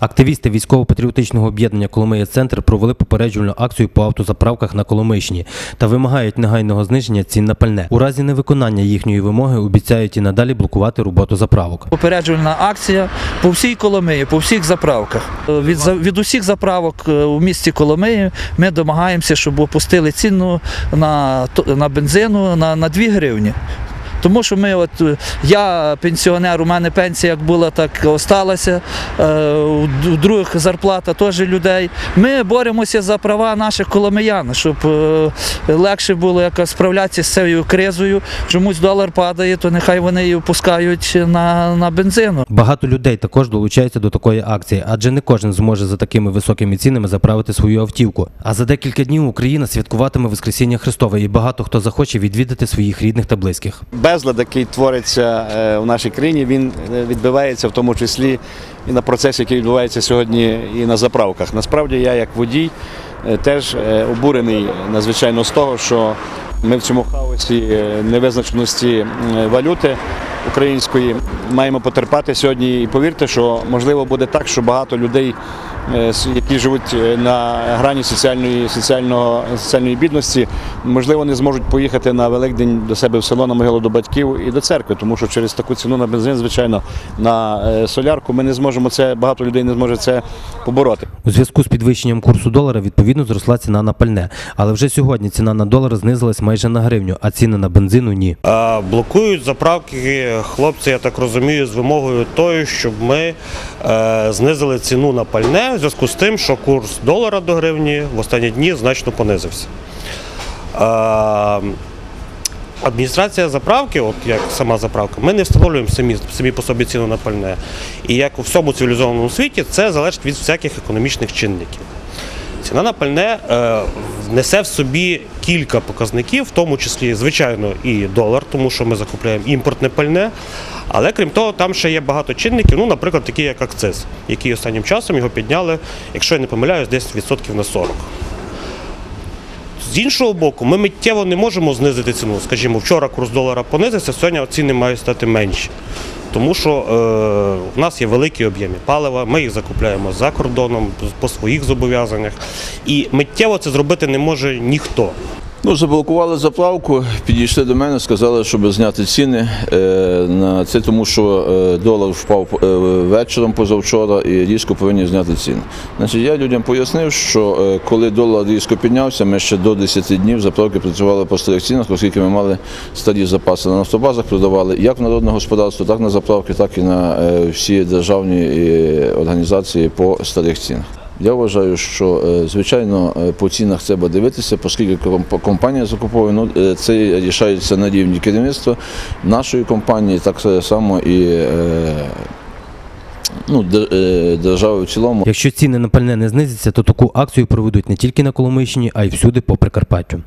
Активісти військово-патріотичного об'єднання Коломия Центр провели попереджувальну акцію по автозаправках на Коломийщині та вимагають негайного зниження цін на пальне. У разі невиконання їхньої вимоги обіцяють і надалі блокувати роботу заправок. Попереджувальна акція по всій Коломиї, по всіх заправках. Е, Від, від усіх заправок е, у місті Коломиї ми домагаємося, щоб опустили ціну на, на бензину на, на 2 гривні. Тому що ми, от е, я пенсіонер, у мене пенсія як була, так і осталася. Е, У других зарплата теж людей. Ми боремося за права наших коломиян, щоб е, легше було якось справлятися з цією кризою. Чомусь долар падає, то нехай вони її опускають на, на бензину. Багато людей також долучаються до такої акції, адже не кожен зможе за такими високими цінами заправити свою автівку. А за декілька днів Україна святкуватиме Воскресіння Христове, і багато хто захоче відвідати своїх рідних та близьких. Безлад, який твориться е, в нашій країні, він е, відбивається в тому числі і на процесі, який відбувається сьогодні і на заправках. Насправді я, як водій, е, теж обурений надзвичайно з того, що ми в цьому хаосі невизначеності валюти української маємо потерпати сьогодні. І повірте, що можливо буде так, що багато людей. Е, Які живуть е, на грані соціальної, соціального, соціальної бідності, можливо, не зможуть поїхати на Великдень до себе в село на могилу до батьків і до церкви, тому що через таку ціну на бензин, звичайно, на е, солярку ми не зможемо це, багато людей не зможе це побороти. У зв'язку з підвищенням курсу долара відповідно зросла ціна на пальне. Але вже сьогодні ціна на долар знизилась майже на гривню, а ціни на бензину ні. А, Блокують заправки хлопці, я так розумію, з вимогою тою, щоб ми е, знизили ціну на пальне в зв'язку з тим, що курс долара до гривні в останні дні значно понизився. Адміністрація заправки, от як сама заправка, ми не встановлюємо самі, самі по собі ціну на пальне. І як у всьому цивілізованому світі, це залежить від всяких економічних чинників. Ціна на пальне е, несе в собі кілька показників, в тому числі, звичайно, і долар, тому що ми закупляємо імпортне пальне. Але крім того, там ще є багато чинників, ну, наприклад, такі як акциз, який останнім часом його підняли, якщо я не помиляюсь, десь відсотків на 40. З іншого боку, ми миттєво не можемо знизити ціну. Скажімо, вчора курс долара понизився, сьогодні ціни мають стати менші. Тому що е, в нас є великі об'єми палива, ми їх закупляємо за кордоном по своїх зобов'язаннях. І миттєво це зробити не може ніхто. Ну, заблокували заправку, підійшли до мене, сказали, щоб зняти ціни е, на це, тому що е, долар впав е, вечором позавчора і різко повинні зняти ціни. Значить, я людям пояснив, що коли долар різко піднявся, ми ще до 10 днів заправки працювали по старих цінах, оскільки ми мали старі запаси на нафтобазах, продавали як в народне господарство, так на заправки, так і на всі державні організації по старих цінах. Я вважаю, що е, звичайно е, по цінах треба дивитися, оскільки компанія закуповує, ну е, це рішається на рівні керівництва нашої компанії, так само і ну, держави в цілому. Якщо ціни на пальне не знизяться, то таку акцію проведуть не тільки на Коломийщині, а й всюди по Прикарпаттю.